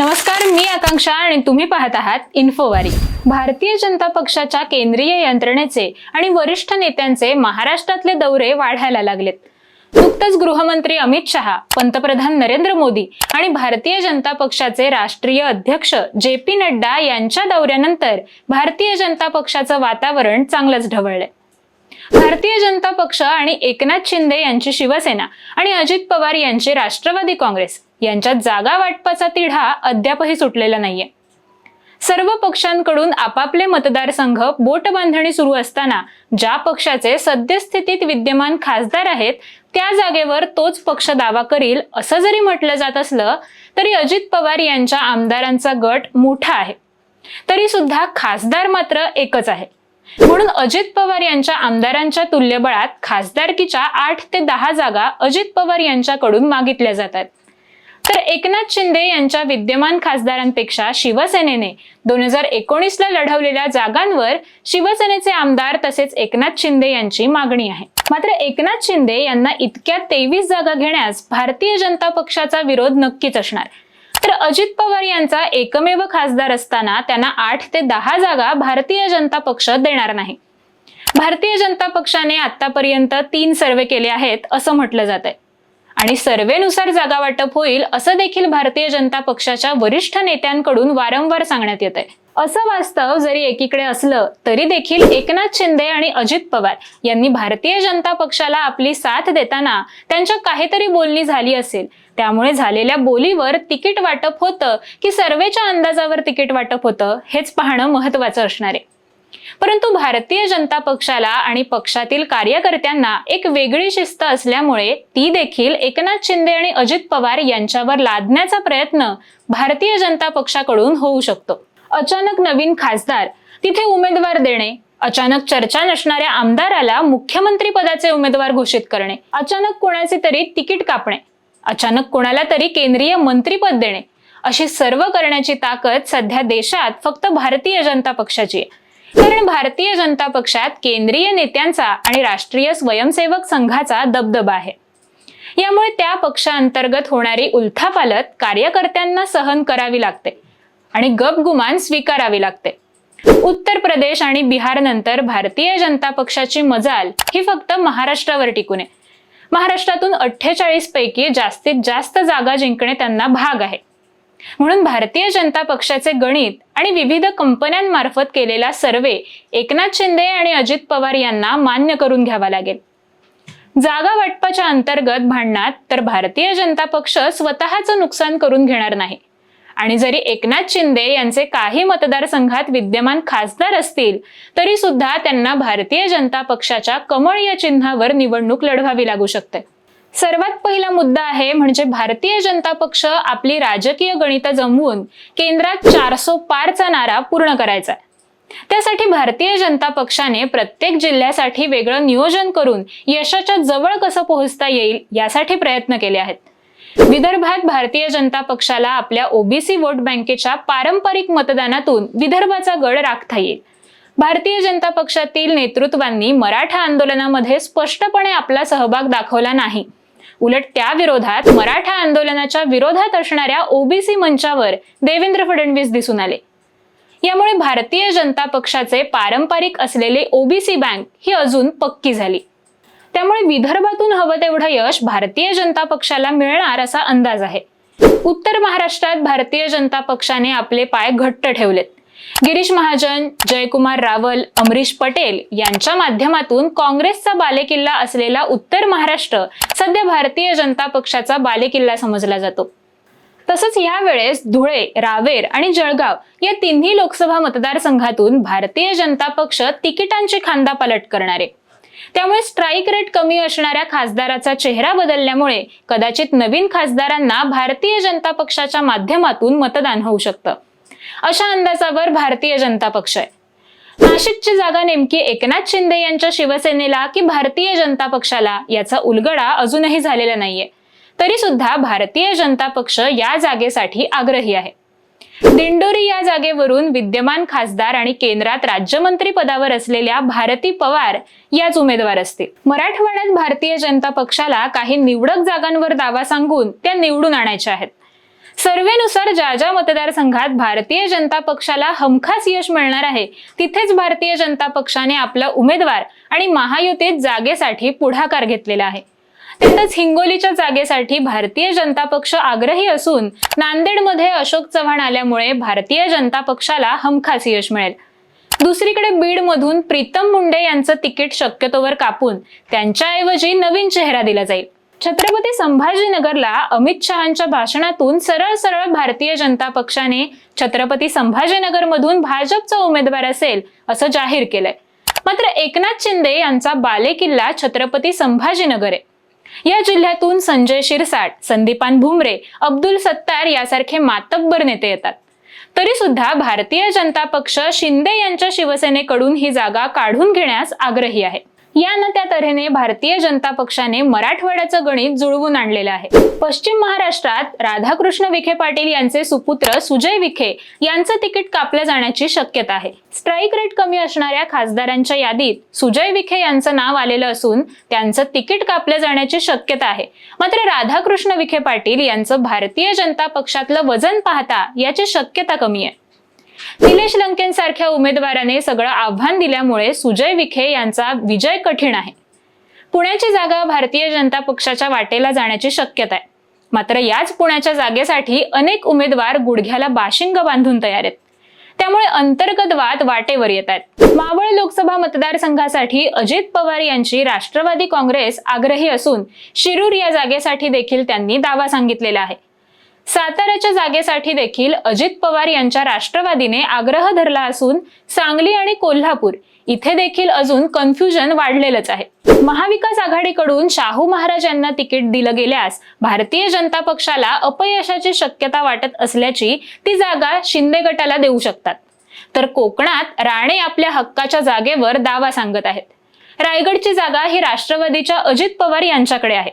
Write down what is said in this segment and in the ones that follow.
नमस्कार मी आकांक्षा आणि तुम्ही पाहत आहात इन्फोवारी. भारतीय जनता पक्षाच्या केंद्रीय यंत्रणेचे आणि वरिष्ठ नेत्यांचे महाराष्ट्रातले दौरे वाढायला लागलेत. नुकतंच गृहमंत्री अमित शहा पंतप्रधान नरेंद्र मोदी आणि भारतीय जनता पक्षाचे राष्ट्रीय अध्यक्ष जे पी नड्डा यांच्या दौऱ्यानंतर भारतीय जनता पक्षाचं वातावरण चांगलंच ढवळलंय. भारतीय जनता पक्ष आणि एकनाथ शिंदे यांची शिवसेना आणि अजित पवार यांची राष्ट्रवादी काँग्रेस यांच्यात जागा वाटपाचा तिढा अद्यापही सुटलेला नाहीये. सर्व पक्षांकडून आपापले मतदारसंघ बोट बांधणी सुरू असताना ज्या पक्षाचे सद्यस्थितीत विद्यमान खासदार आहेत त्या जागेवर तोच पक्ष दावा करील असं जरी म्हटलं जात असलं तरी अजित पवार यांच्या आमदारांचा गट मोठा आहे. तरी सुद्धा खासदार मात्र एकच आहे. म्हणून अजित पवार यांच्या आमदारांच्या तुल्यबळात खासदारकीच्या आठ ते दहा जागा अजित पवार यांच्याकडून मागितल्या जातात. तर एकनाथ शिंदे यांच्या विद्यमान खासदारांपेक्षा शिवसेनेने दोन हजार एकोणीसला लढवलेल्या जागांवर शिवसेनेचे आमदार तसेच एकनाथ शिंदे यांची मागणी आहे. मात्र एकनाथ शिंदे यांना इतक्या तेवीस जागा घेण्यास भारतीय जनता पक्षाचा विरोध नक्कीच असणार. तर अजित पवार यांचा एकमेव खासदार असताना त्यांना आठ ते दहा जागा भारतीय जनता पक्ष देणार नाही. भारतीय जनता पक्षाने आतापर्यंत तीन सर्वे केले आहेत असं म्हटलं जात आहे आणि सर्वेनुसार जागा वाटप होईल असं देखील भारतीय जनता पक्षाच्या वरिष्ठ नेत्यांकडून वारंवार सांगण्यात येत आहे असं वास्तव जरी एकीकडे असलं तरी देखील एकनाथ शिंदे आणि अजित पवार यांनी भारतीय जनता पक्षाला आपली साथ देताना त्यांच्या काहीतरी बोलणी झाली असेल. त्यामुळे झालेल्या बोलीवर तिकीट वाटप होतं की सर्वेच्या अंदाजावर तिकीट वाटप होतं हेच पाहणं महत्वाचं असणार आहे. परंतु भारतीय जनता पक्षाला आणि पक्षातील कार्यकर्त्यांना एक वेगळी शिस्त असल्यामुळे ती देखील एकनाथ शिंदे आणि अजित पवार यांच्यावर लादण्याचा प्रयत्न भारतीय जनता पक्षाकडून होऊ शकतो. अचानक नवीन खासदार तिथे उमेदवार देणे अचानक चर्चा नसणाऱ्या आमदाराला मुख्यमंत्री पदाचे उमेदवार घोषित करणे अचानक कोणाचे तरी तिकीट कापणे अचानक कोणाला तरी केंद्रीय मंत्रीपद देणे अशी सर्व करण्याची ताकद सध्या देशात फक्त भारतीय जनता पक्षाची आहे. कारण भारतीय जनता पक्षात केंद्रीय नेत्यांचा आणि राष्ट्रीय स्वयंसेवक संघाचा दबदबा आहे. यामुळे त्या पक्षांतर्गत होणारी उलथापालत कार्यकर्त्यांना सहन करावी लागते आणि गपगुमान स्वीकारावी लागते. उत्तर प्रदेश आणि बिहार नंतर भारतीय जनता पक्षाची मजाल ही फक्त महाराष्ट्रावर टिकून आहे. महाराष्ट्रातून अठ्ठेचाळीस पैकी जास्तीत जास्त जागा जिंकणे त्यांना भाग आहे. म्हणून भारतीय जनता पक्षाचे गणित आणि विविध कंपन्यांमार्फत केलेला सर्वे एकनाथ शिंदे आणि अजित पवार यांना मान्य करून घ्यावा लागेल. जागा वाटपाच्या अंतर्गत भांडणात तर भारतीय जनता पक्ष स्वतःचं नुकसान करून घेणार नाही. आणि जरी एकनाथ शिंदे यांचे काही मतदारसंघात विद्यमान खासदार असतील तरी सुद्धा त्यांना भारतीय जनता पक्षाच्या कमळ या चिन्हावर निवडणूक लढवावी लागू शकते. सर्वात पहिला मुद्दा आहे म्हणजे भारतीय जनता पक्ष आपली राजकीय गणित जमवून केंद्रात चारसो पारचा नारा पूर्ण करायचा आहे. त्यासाठी भारतीय जनता पक्षाने प्रत्येक जिल्ह्यासाठी वेगळं नियोजन करून यशाच्या जवळ कसं पोहोचता येईल यासाठी प्रयत्न केले आहेत. विदर्भात भारतीय जनता पक्षाला आपल्या ओबीसी वोट बँकेच्या पारंपरिक मतदानातून विदर्भाचा गड राखता येईल. भारतीय जनता पक्षातील नेतृत्वांनी मराठा आंदोलनामध्ये स्पष्टपणे आपला सहभाग दाखवला नाही. उलट त्या विरोधात मराठा आंदोलनाच्या विरोधात असणाऱ्या ओबीसी मंचावर देवेंद्र फडणवीस दिसून आले. यामुळे भारतीय जनता पक्षाचे पारंपरिक असलेले ओबीसी बँक ही अजून पक्की झाली. त्यामुळे विदर्भातून हवं तेवढं यश भारतीय जनता पक्षाला मिळणार असा अंदाज आहे. उत्तर महाराष्ट्रात भारतीय जनता पक्षाने आपले पाय घट्ट ठेवलेत. गिरीश महाजन जयकुमार रावल अमरीश पटेल यांच्या माध्यमातून काँग्रेसचा बालेकिल्ला असलेला उत्तर महाराष्ट्र सध्या भारतीय जनता पक्षाचा बालेकिल्ला समजला जातो. तसंच यावेळेस धुळे रावेर आणि जळगाव या तिन्ही लोकसभा मतदारसंघातून भारतीय जनता पक्ष तिकिटांची खांदापालट करणार. आहे त्यामुळे स्ट्राईक रेट कमी असणाऱ्या खासदाराचा चेहरा बदलल्यामुळे कदाचित नवीन खासदारांना भारतीय जनता पक्षाच्या माध्यमातून मतदान होऊ शकतं. अशा अंदाजावर भारतीय जनता पक्ष आहे. नाशिकची जागा नेमकी एकनाथ शिंदे यांच्या शिवसेनेला की भारतीय जनता पक्षाला याचा उलगडा अजूनही झालेला नाहीये. तरी सुद्धा भारतीय जनता पक्ष या जागेसाठी आग्रही आहे. दिंडोरी या जागेवरून विद्यमान खासदार आणि केंद्रात राज्यमंत्री पदावर असलेल्या भारती पवार याच उमेदवार असतील. मराठवाड्यात भारतीय जनता पक्षाला काही निवडक जागांवर दावा सांगून त्या निवडून आणायच्या आहेत. सर्वेनुसार ज्या ज्या मतदारसंघात भारतीय जनता पक्षाला हमखास यश मिळणार आहे तिथेच भारतीय जनता पक्षाने आपला उमेदवार आणि महायुतीत जागेसाठी पुढाकार घेतलेला आहे. त्यातच हिंगोलीच्या जागेसाठी भारतीय जनता पक्ष आग्रही असून नांदेडमध्ये अशोक चव्हाण आल्यामुळे भारतीय जनता पक्षाला हमखास यश मिळेल. दुसरीकडे बीडमधून प्रीतम मुंडे यांचं तिकीट शक्यतोवर कापून त्यांच्याऐवजी नवीन चेहरा दिला जाईल. छत्रपती संभाजीनगरला अमित शहांच्या भाषणातून सरळ सरळ भारतीय जनता पक्षाने छत्रपती संभाजीनगरमधून भाजपचा उमेदवार असेल असं जाहीर केलंय. मात्र एकनाथ शिंदे यांचा बालेकिल्ला छत्रपती संभाजीनगर. आहे या जिल्ह्यातून संजय शिरसाट संदीपान भुमरे अब्दुल सत्तार यासारखे मातब्बर नेते येतात. तरी सुद्धा भारतीय जनता पक्ष शिंदे यांच्या शिवसेनेकडून ही जागा काढून घेण्यास आग्रही आहे. या न त्या तऱ्हेने भारतीय जनता पक्षाने मराठवाड्याचं गणित जुळवून आणलेलं आहे. पश्चिम महाराष्ट्रात राधाकृष्ण विखे पाटील यांचे सुपुत्र सुजय विखे यांचं तिकीट कापलं जाण्याची शक्यता आहे. स्ट्राईक रेट कमी असणाऱ्या खासदारांच्या यादीत सुजय विखे यांचं नाव आलेलं असून त्यांचं तिकीट कापलं जाण्याची शक्यता आहे. मात्र राधाकृष्ण विखे पाटील यांचं भारतीय जनता पक्षातलं वजन पाहता याची शक्यता कमी आहे. निलेश लंकेंसारख्या उमेदवाराने सगळं आव्हान दिल्यामुळे सुजय विखे यांचा विजय कठीण आहे. पुण्याची जागा भारतीय जनता पक्षाच्या वाटेला जाण्याची शक्यता आहे. मात्र याच पुण्याच्या जागेसाठी अनेक उमेदवार गुडघ्याला बाशिंग बांधून तयार आहेत. त्यामुळे अंतर्गत वाद वाटेवर येत आहेत. मावळ लोकसभा मतदारसंघासाठी अजित पवार यांची राष्ट्रवादी काँग्रेस आग्रही असून शिरूर या जागेसाठी देखील त्यांनी दावा सांगितलेला आहे. साताऱ्याच्या जागेसाठी देखील अजित पवार यांच्या राष्ट्रवादीने आग्रह धरला असून सांगली आणि कोल्हापूर इथे देखील अजून कन्फ्युजन वाढलेलंच आहे. महाविकास आघाडीकडून शाहू महाराज यांना तिकीट दिलं गेल्यास भारतीय जनता पक्षाला अपयशाची शक्यता वाटत असल्याची ती जागा शिंदे गटाला देऊ शकतात. तर कोकणात राणे आपल्या हक्काच्या जागेवर दावा सांगत आहेत. रायगडची जागा ही राष्ट्रवादीच्या अजित पवार यांच्याकडे आहे.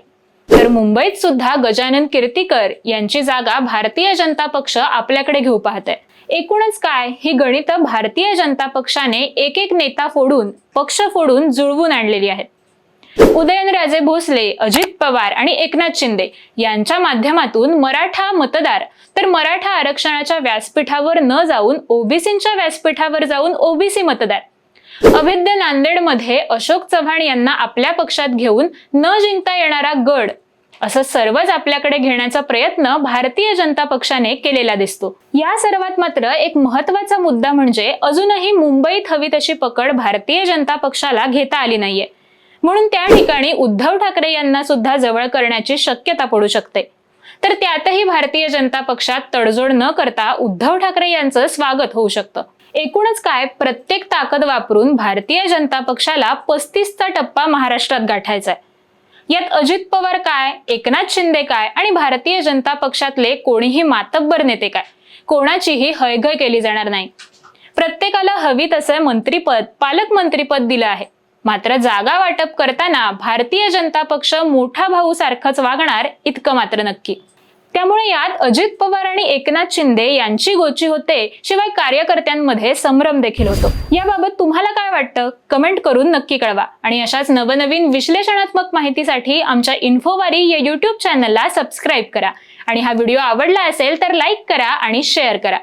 तर मुंबईत सुद्धा गजानन कीर्तीकर यांची जागा भारतीय जनता पक्ष आपल्याकडे घेऊ पाहत आहे एकूणच काय? ही गणित भारतीय जनता पक्षाने एक एक नेता फोडून पक्ष फोडून जुळवून आणलेली आहेत. उदयनराजे भोसले अजित पवार आणि एकनाथ शिंदे यांच्या माध्यमातून मराठा मतदार तर मराठा आरक्षणाच्या व्यासपीठावर न जाऊन ओबीसींच्या व्यासपीठावर जाऊन ओबीसी मतदार. अवैध नांदेडमध्ये अशोक चव्हाण यांना आपल्या पक्षात घेऊन न जिंकता येणारा गड असं सर्वच आपल्याकडे घेण्याचा प्रयत्न भारतीय जनता पक्षाने केलेला दिसतो. या सर्वात मात्र एक महत्त्वाचा मुद्दा म्हणजे अजूनही मुंबईत हवी तशी पकड भारतीय जनता पक्षाला घेता आली नाहीये. म्हणून त्या ठिकाणी उद्धव ठाकरे यांना सुद्धा जवळ करण्याची शक्यता पडू शकते. तर त्यातही भारतीय जनता पक्षात तडजोड न करता उद्धव ठाकरे यांचं स्वागत होऊ शकतं. एकूणच काय? प्रत्येक ताकद वापरून भारतीय जनता पक्षाला पस्तीसचा टप्पा महाराष्ट्रात गाठायचा आहे. यात अजित पवार काय? एकनाथ शिंदे काय? आणि भारतीय जनता पक्षातले कोणीही मातब्बर नेते काय? कोणाचीही हयगय केली जाणार नाही. प्रत्येकाला हवी तसं मंत्रीपद पालकमंत्रीपद दिलं आहे. मात्र जागा वाटप करताना भारतीय जनता पक्ष मोठा भाऊ सारखंच वागणार इतकं मात्र नक्की. त्यामुळे यात अजित पवार आणि एकनाथ शिंदे यांची गोची होते शिवाय कार्यकर्त्यांमध्ये संभ्रम देखील होतो. याबाबत तुम्हाला काय वाटतं? कमेंट करून नक्की कळवा. आणि अशाच नवनवीन विश्लेषणात्मक माहितीसाठी आमच्या इन्फोवारी या युट्यूब चॅनलला सबस्क्राईब करा. आणि हा व्हिडिओ आवडला असेल तर लाईक करा आणि शेअर करा.